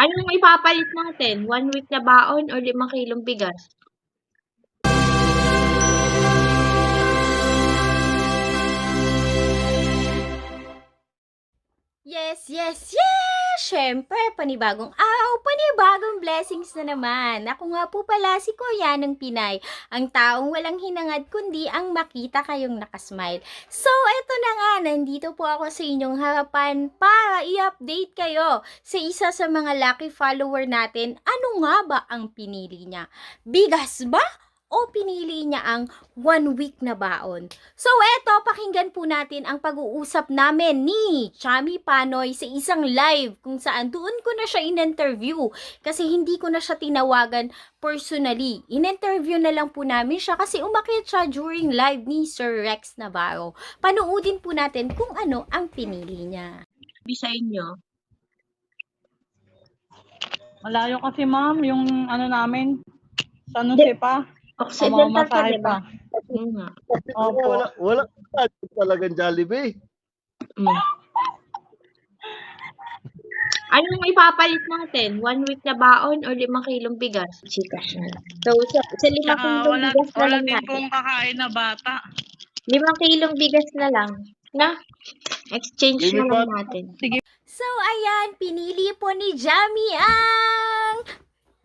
Anong ipapalit natin? One week na baon o limang kilong bigas? Yes, yes, yes! Siyempre, panibagong araw, panibagong blessings na naman. Ako nga po pala si Kuya ng Pinay, ang taong walang hinangad kundi ang makita kayong nakasmile. So, eto na nga, nandito po ako sa inyong harapan para i-update kayo sa isa sa mga lucky follower natin. Ano nga ba ang pinili niya? Bigas ba? O pinili niya ang one week na baon. So eto, pakinggan po natin ang pag-uusap namin ni Chami Panoy sa isang live kung saan doon ko na siya in-interview kasi hindi ko na siya tinawagan personally. In-interview na lang po namin siya kasi umakyat siya during live ni Sir Rex Navarro. Panoodin po natin kung ano ang pinili niya. Sa inyo, Malayo kasi ma'am, yung ano namin, sa Jose pa, Occidental ka, di ba? pa. Oo nga. Opo. Wala, wala talagang Jollibee. Mm. Anong ipapalit natin? One week na baon o limang kilong bigas? Chikas na lang. So, sa, sa limang Tsaka kilong wala, bigas na wala lang din natin. pong kakain na bata. Limang kilong bigas na lang. Na? Exchange Give na lang natin. So, ayan, pinili po ni Jamie ang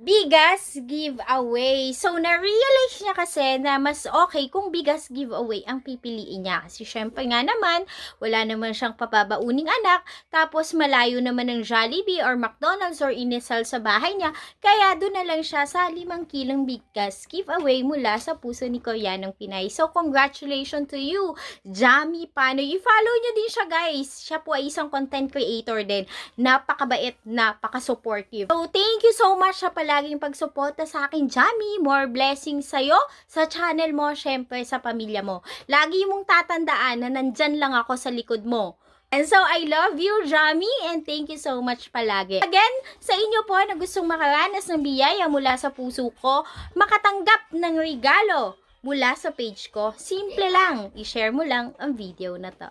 bigas giveaway. So, na-realize niya kasi na mas okay kung bigas giveaway ang pipiliin niya. Kasi syempre nga naman, wala naman siyang papabauning anak, tapos malayo naman ng Jollibee or McDonald's or Inisal sa bahay niya, kaya doon na lang siya sa 5 kilong bigas giveaway mula sa puso ni Koreanong Pinay. So, congratulations to you, Jamie Panoy. I-follow niyo din siya, guys. Siya po ay isang content creator din. Napakabait, napaka-supportive. So, thank you so much sa palaging pagsuporta sa akin, Jamie. More blessings sa'yo, sa channel mo, syempre sa pamilya mo. Lagi mong tatandaan na nandyan lang ako sa likod mo. And so, I love you, Jamie, and thank you so much palagi. Again, sa inyo po na gustong makaranas ng biyaya mula sa puso ko, makatanggap ng regalo mula sa page ko, simple lang, i-share mo lang ang video na to.